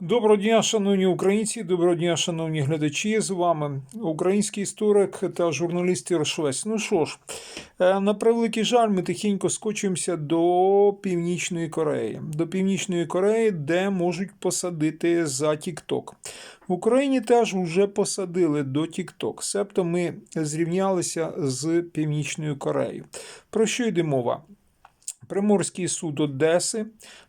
Доброго дня, шановні українці, доброго дня, шановні глядачі. З вами український історик та журналіст Іршвець. Ну що ж, е, на превеликий жаль, ми тихенько скочуємося до Північної Кореї. До Північної Кореї, де можуть посадити за Тік-Ток. В Україні теж вже посадили до Тік-Ток. Себто ми зрівнялися з Північною Кореєю. Про що йде мова? Приморський суд Одеси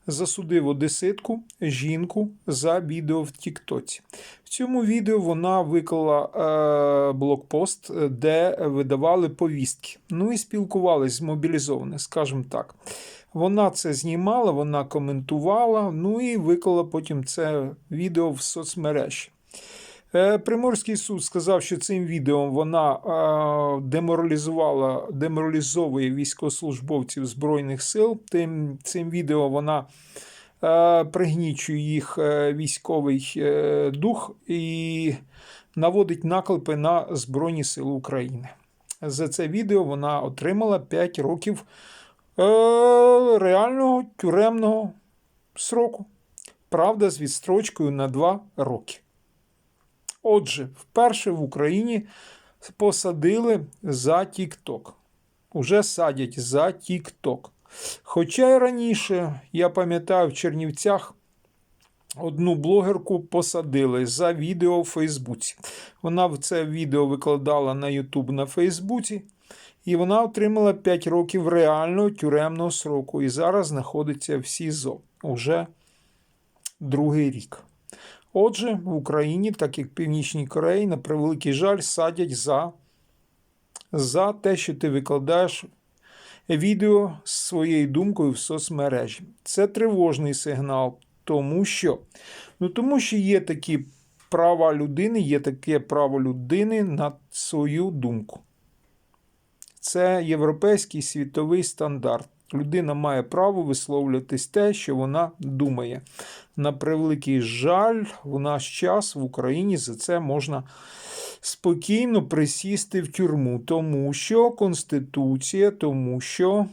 засудив одеситку жінку за відео в Тіктоці. В цьому відео вона виклала е, блокпост, де видавали повістки. Ну і спілкувалися з мобілізованими, скажімо так. Вона це знімала, вона коментувала, ну і виклала потім це відео в соцмережі. Е, Приморський суд сказав, що цим відео вона е, деморалізувала, деморалізовує військовослужбовців Збройних сил. Тим, цим відео вона е, пригнічує їх військовий дух і наводить наклепи на Збройні Сили України. За це відео вона отримала 5 років реального тюремного сроку. Правда, з відстрочкою на 2 роки. Отже, вперше в Україні посадили за Тік-Ток. Уже садять за Тік-Ток. Хоча й раніше, я пам'ятаю, в Чернівцях одну блогерку посадили за відео в Фейсбуці. Вона це відео викладала на Ютуб на Фейсбуці, і вона отримала 5 років реального тюремного сроку і зараз знаходиться в СІЗО уже другий рік. Отже, в Україні, так як в Північній Кореї, на превеликий жаль, садять за, за те, що ти викладаєш відео з своєю думкою в соцмережі. Це тривожний сигнал, тому що, ну, тому що є такі права людини, є таке право людини на свою думку. Це європейський світовий стандарт. Людина має право висловлюватись те, що вона думає. На превеликий жаль, в наш час в Україні за це можна спокійно присісти в тюрму, тому що Конституція, тому що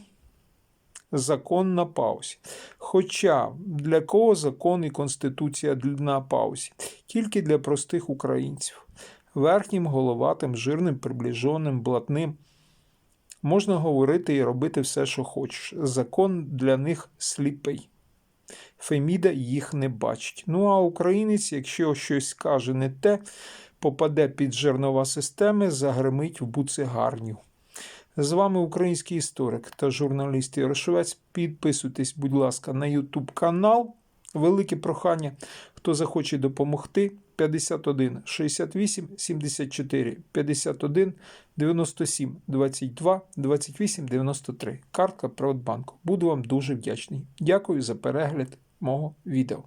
закон на паузі. Хоча для кого закон і Конституція на паузі? Тільки для простих українців. Верхнім, головатим, жирним, приближеним, блатним. Можна говорити і робити все, що хочеш. Закон для них сліпий. Феміда їх не бачить. Ну а українець, якщо щось скаже не те, попаде під жернова системи, загримить в буцегарню. З вами український історик та журналіст Ярошовець. Підписуйтесь, будь ласка, на YouTube канал. Велике прохання, хто захоче допомогти. 51 68 74 51 97 22 28 93. Картка Приватбанку. Буду вам дуже вдячний. Дякую за перегляд мого відео.